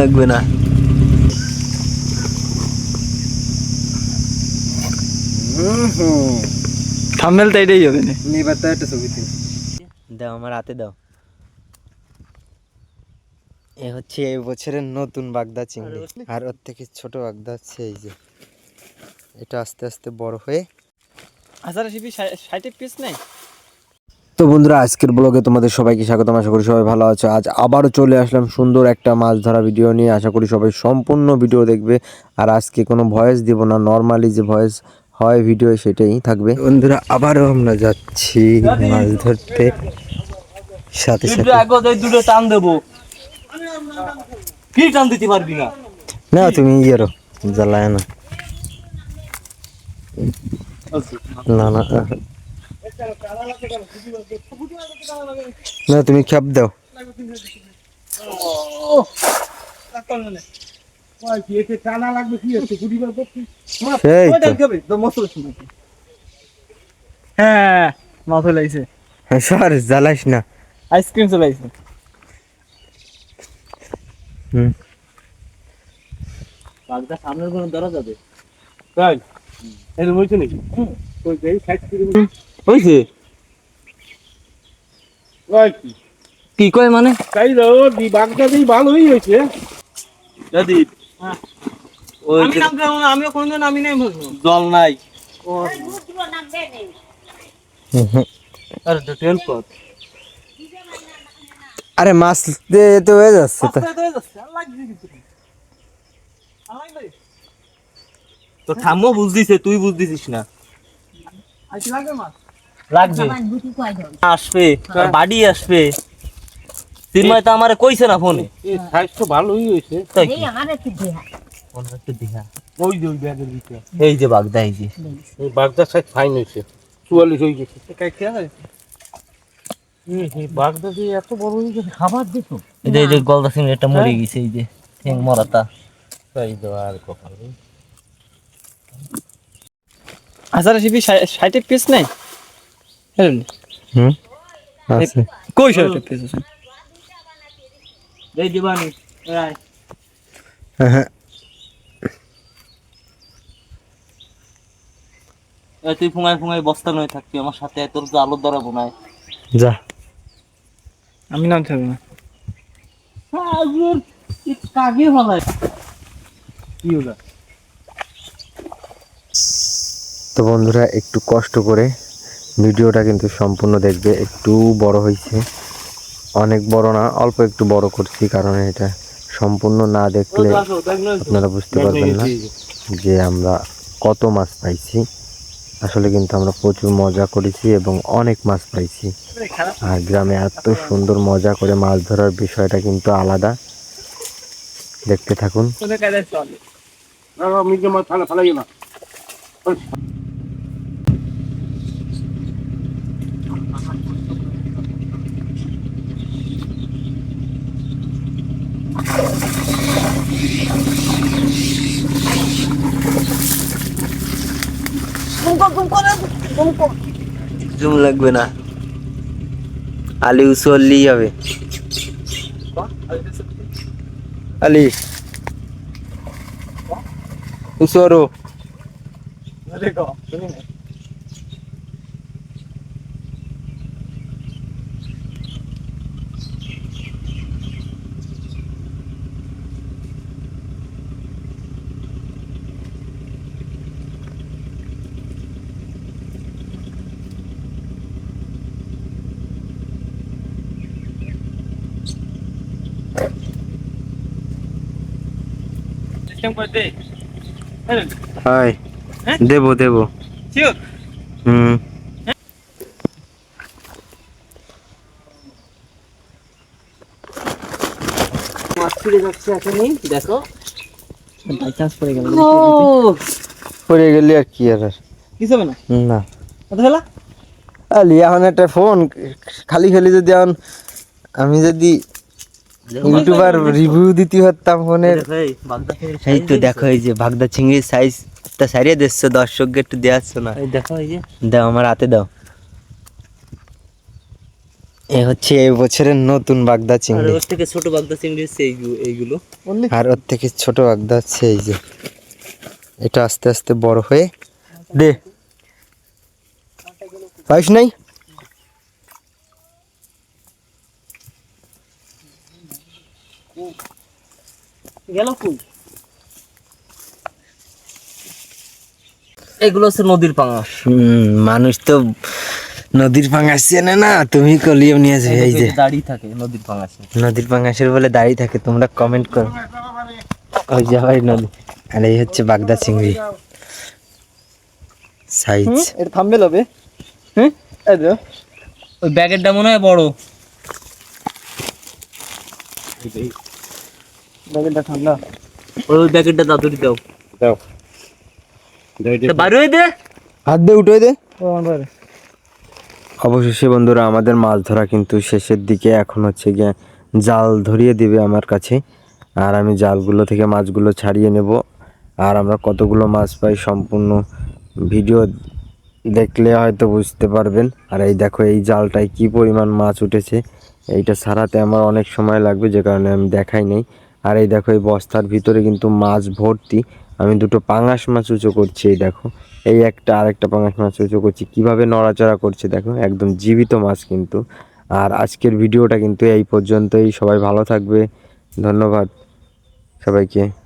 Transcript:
লাগবে না। তো এটাই হবে না। এবার তো একটা ছবিতে দাও আমার হাতে দাও। এ হচ্ছে এই বছরের নতুন বাগদা চিংড়ি। আর ওর থেকে ছোট বাগদা হচ্ছে এই যে। এটা আস্তে আস্তে বড় হয়ে হাজার শিপি ষাটে পিস নেই? তো বন্ধুরা আজকের ব্লগে তোমাদের সবাইকে স্বাগতম। আশা করি সবাই ভালো আছো। আজ আবারও চলে আসলাম সুন্দর একটা মাছ ধরা ভিডিও নিয়ে। আশা করি সবাই সম্পূর্ণ ভিডিও দেখবে। আর আজকে কোনো ভয়েস দিব না। নর্মালি যে ভয়েস হয় ভিডিও সেটাই থাকবে। বন্ধুরা আবারও আমরা যাচ্ছি মাছ ধরতে। সাথে সাথে দুটো টান দেবো। কি টান দিতে পারবি না? না তুমি ইয়েরো জ্বালায় না। না না না তুমি খ্যাপ দাও। হ্যাঁ সর জ্বালাইস না। আইসক্রিম চলাইছে হুম। বাগদা সামনের কোনো ধরা যাবে তাই? বলছে নাকি? ওই সাইড হইছে কি? কয় মানে? তাই দাও দি ভালোই হয়েছে। দাদি ওই আমিও কোনদিন আমি নাই জল নাই। আরে তো পথ আরে মাছ দিয়ে তো হয়ে যাচ্ছে তো। তো ঠাম্মো বুঝ দিছে তুই বুঝ দিছিস না। লাগবে। আসবে আর বাড়ি আসবে। তিনময় তো আমারে কইছে না ফোনে। তো ভালোই হয়েছে তাই কি? একটু। ওই যে ওই ব্যাগের ভিতরে। এই যে বাগদা এই যে। এই বাগদার সাইজ ফাইন হয়েছে চুয়াল্লিশ হয়ে গেছে। এই বাগদা দিয়ে এত বড় হয়ে গেছে খাবার দিত। এই যে এই যে গলদা সিং এটা মরে গেছে এই যে ঠ্যাং মরাতা তাই দাও আর কপাল হাজার শিপি ষাটে পিস নেই? হুম? আছে। কই পিস আছে দিবানি হ্যাঁ এই তুই ফুঙায় ফুঙায় বস্তা নয় থাকবি আমার সাথে তোর তো আলোর ধরাবো না যা। আমি নাম থাকব না। কাকে ভালো কি হলো? তো বন্ধুরা একটু কষ্ট করে ভিডিওটা কিন্তু সম্পূর্ণ দেখবে, একটু বড় হয়েছে অনেক বড় না, অল্প একটু বড় করছি, কারণ এটা সম্পূর্ণ না দেখলে আপনারা বুঝতে পারবেন না যে আমরা কত মাছ পাইছি। আসলে কিন্তু আমরা প্রচুর মজা করেছি এবং অনেক মাছ পাইছি। আর গ্রামে এত সুন্দর মজা করে মাছ ধরার বিষয়টা কিন্তু আলাদা। দেখতে থাকুন মিজে মাছ ফালা ফালাই না জুম লাগবে না। আলি উসল্লি হবে। আলি। উসরো। সিস্টেম করে দে। হাই হ্যাঁ? দেবো দেবো। হুম। ফিরে যাচ্ছে এখনই দেখো। বাই চান্স পড়ে গেল। পড়ে গেলি আর কি আর? আর? কিছু হবে না? না। কত ফেলা আলি এখন একটা ফোন খালি খালি যদি এখন আমি যদি ইউটিউবার রিভিউ দিতে ফোনের এই তো দেখো এই যে বাগদা সাইজ তা সারিয়ে দিচ্ছ দর্শককে একটু দেওয়াচ্ছ না। দেখো এই যে। দাও আমার হাতে দাও। এ হচ্ছে এই বছরের নতুন বাগদা আর চিংড়ি। ওর থেকে ছোট বাগদা চিংড়ি হচ্ছে এইগুলো। এইগুলো আর ওর থেকে ছোট বাগদা হচ্ছে এই যে। এটা আস্তে আস্তে বড় হয়ে দে। পাইস নাই? গেল কই? এগুলো হচ্ছে নদীর পাঙাশ। হুম মানুষ তো নদীর পাঙ্গাস চেনে না তুমি কলিয়াম নিয়ে যাবে এই যে। দাঁড়িয়ে থাকে নদীর পাঙাশে। নদীর পাঙ্গাসের বলে দাঁড়িয়ে থাকে তোমরা কমেন্ট করো। ওই যে ভাই নদী। আর এই হচ্ছে বাগদা চিংড়ি। সাইজ। এটা থামবে লবে হ্যাঁ এই দেখো। ওই ব্যাগেরটা মনে হয় বড়। ব্যাগেরটা ঠান্ডা ওই ব্যাগেরটা দাদুরি দাও। দাও। তা দে। হাত দিয়ে উঠে দে। ও আমার বাইরে। অবশেষে বন্ধুরা আমাদের মাছ ধরা কিন্তু শেষের দিকে এখন হচ্ছে গিয়ে জাল ধরিয়ে দিবে আমার কাছে। আর আমি জালগুলো থেকে মাছগুলো ছাড়িয়ে নেব। আর আমরা কতগুলো মাছ পাই সম্পূর্ণ ভিডিও দেখলে হয়তো বুঝতে পারবেন। আর এই দেখো এই জালটায় কি পরিমাণ মাছ উঠেছে। এইটা ছাড়াতে আমার অনেক সময় লাগবে যে কারণে আমি দেখাই নেই। আর এই দেখো, এই বস্তার ভিতরে কিন্তু মাছ ভর্তি। আমি দুটো পাঙাশ মাছ উঁচু করছি, এই দেখো। এই একটা আরেকটা পাঙাশ মাছ উঁচু করছি। কীভাবে নড়াচড়া করছে দেখো, একদম জীবিত মাছ কিন্তু। আর আজকের ভিডিওটা কিন্তু এই পর্যন্তই। সবাই ভালো থাকবে। ধন্যবাদ সবাইকে।